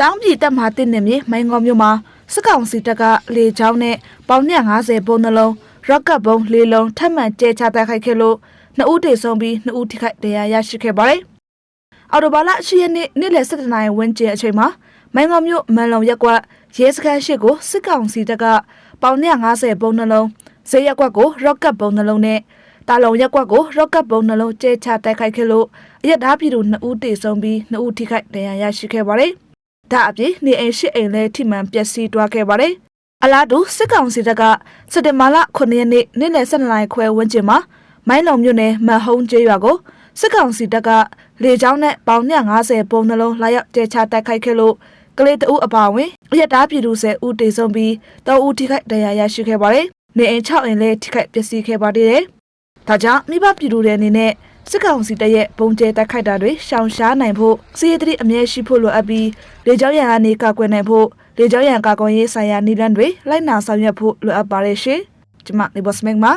တောင်ပြည်တပ်မဟာတစ်နယ်မြေမိုင်းငေါမြို့မှာစစ်ကောင်စီတပ်ကလေကြောင်းနဲ့ပေါင်250ပုံနှလုံးရော့ကတ်ဘုံ၄လုံးထပ်မံကျဲချတိုက်ခိုက်ခဲ့လို့နှစ်ဦးတေဆုံးပြီးနှစ်ဦးထိခိုက်ဒဏ်ရာရရှိခဲ့ပါတယ်။အော်တိုဘာလ10ရက်နေ့နေ့လယ်7:00နာရီဝန်းကျင်အချိန်မှာမိုင်းငေါမြို့မန်လုံရက်ကွက်ရဲစခန်းရှိကိုစစ်ကောင်စီတပ်ကပေါင်250ပုံနှလုံးဈေးရက်ကွက်ကိုရော့ကတ်ဘုံနှလုံးနဲ့တာလုံရက်ကွက်ကိုရော့ကတ်ဘုံနှလုံးကျဲချတိုက်ခိုက်ခဲ့လို့အရက်သားပြည်သူ2ဦးတေဆုံးပြီး2ဦးထိခိုက်ဒဏ်ရာရရှိခဲ့ပါတယ်။ ဒါအပြင်နေအိမ်ရှိအိမ်လဲထိမှန်ပျက်စီးသွားခဲ့ပါတယ်။အလားတူစစ်ကောင်စီတပ်ကစက်တင်ဘာလ9ရက်နေ့နေ့လယ်12နာရီခွဲဝန်းကျင်မှာမိုင်းလုံမြို့နယ်မဟုံးကျေးရွာကိုစစ်ကောင်စီတပ်ကလေကြောင်းနဲ့ပေါင်250ပုံနှလုံးလာရောက်တဲချတိုက်ခိုက်ခဲ့လို့ကလေးတအုပ်အပါအဝင်အရက်သားပြည်သူ10ဦးတေဆုံးပြီး3ဦးထိခိုက်ဒဏ်ရာရရှိခဲ့ပါတယ်။နေအိမ်6အိမ်လဲထိခိုက်ပျက်စီးခဲ့ပါသေးတယ်။ဒါကြောင့်မိဘပြည်သူတွေအနေနဲ့ စစ်ကောင်စီတပ်ရဲ့ပုံကျဲတိုက်ခိုက်တာတွေရှောင်ရှားနိုင်ဖို့စီးရီးတရီအမြဲရှိဖို့လိုအပ်ပြီးလေကြောင်းရန်ကနေကာကွယ်နိုင်ဖို့လေကြောင်းရန်ကာကွယ်ရေးဆိုင်ရာနည်းလမ်းတွေလိုက်နာဆောင်ရွက်ဖို့လိုအပ်ပါတယ်ရှင်။ကျွန်မနေဘော့စမက်မှာ